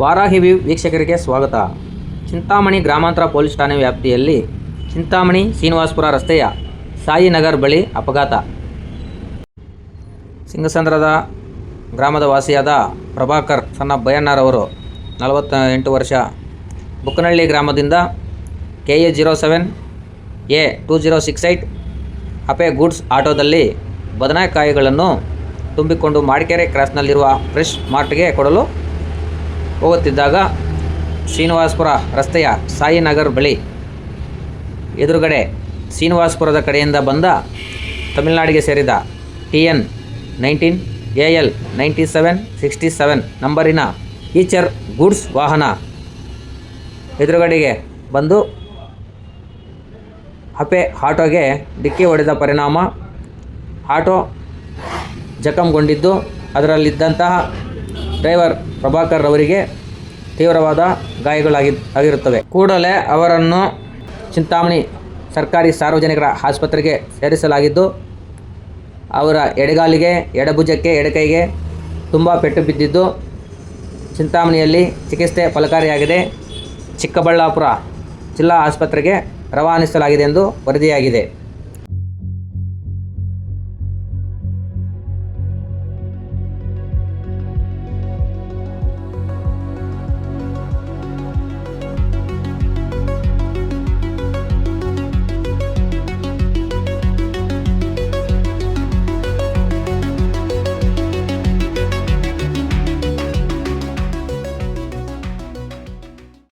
Varahi view ವೀಕ್ಷಕರಿಗೆ ಸ್ವಾಗತ. ಚಿಂತಾಮಣಿ ಗ್ರಾಮಾಂತರ ಪೊಲೀಸ್ ಠಾಣೆ ವ್ಯಾಪ್ತಿಯಲ್ಲಿ ಚಿಂತಾಮಣಿ ಶ್ರೀನಿವಾಸಪುರ ರಸ್ತೆಯ ಸಾಯಿನಗರ್ ಬಳಿ ಅಪಘಾತ. ಸಿಂಗಸಂದ್ರದ ಗ್ರಾಮದ ವಾಸಿಯಾದ ಪ್ರಭಾಕರ್ ಸಣ್ಣ ಬಯ್ಯಣ್ಣರವರು ನಲವತ್ತ ಎಂಟು ವರ್ಷ. ಬುಕ್ಕನಹಳ್ಳಿ ಗ್ರಾಮದಿಂದ K A zero seven, A two zero six eight Ape goods ಆಟೋದಲ್ಲಿ ಬದನೆಕಾಯಿಗಳನ್ನು ತುಂಬಿಕೊಂಡು ಮಾಡಿಕೆರೆ ಕ್ರಾಸ್ನಲ್ಲಿರುವ ಫ್ರೆಶ್ ಮಾರ್ಟ್ಗೆ ಕೊಡಲು ಹೋಗುತ್ತಿದ್ದಾಗ ಶ್ರೀನಿವಾಸಪುರ ರಸ್ತೆಯ ಸಾಯಿನಗರ್ ಬಳಿ ಎದುರುಗಡೆ ಶ್ರೀನಿವಾಸಪುರದ ಕಡೆಯಿಂದ ಬಂದ ತಮಿಳುನಾಡಿಗೆ ಸೇರಿದ T N nineteen A L ninety seven, sixty seven ನಂಬರಿನ Eicher goods ವಾಹನ ಎದುರುಗಡೆಗೆ ಬಂದು ಹಪೆ ಆಟೋಗೆ ಡಿಕ್ಕಿ ಹೊಡೆದ ಪರಿಣಾಮ ಆಟೋ ಜಖಂಗೊಂಡಿದ್ದು, ಅದರಲ್ಲಿದ್ದಂತಹ ಡ್ರೈವರ್ ಪ್ರಭಾಕರ್ ಅವರಿಗೆ ತೀವ್ರವಾದ ಗಾಯಗಳಾಗಿ ಆಗಿರುತ್ತವೆ. ಕೂಡಲೇ ಅವರನ್ನು ಚಿಂತಾಮಣಿ ಸರ್ಕಾರಿ ಸಾರ್ವಜನಿಕರ ಆಸ್ಪತ್ರೆಗೆ ಸೇರಿಸಲಾಗಿದ್ದು, ಅವರ ಎಡಗಾಲಿಗೆ, ಎಡಭುಜಕ್ಕೆ, ಎಡಕೈಗೆ ತುಂಬ ಪೆಟ್ಟು ಬಿದ್ದಿದ್ದು, ಚಿಂತಾಮಣಿಯಲ್ಲಿ ಚಿಕಿತ್ಸೆ ಫಲಕಾರಿಯಾಗಿದೆ. ಚಿಕ್ಕಬಳ್ಳಾಪುರ ಜಿಲ್ಲಾ ಆಸ್ಪತ್ರೆಗೆ ರವಾನಿಸಲಾಗಿದೆ ಎಂದು ವರದಿಯಾಗಿದೆ.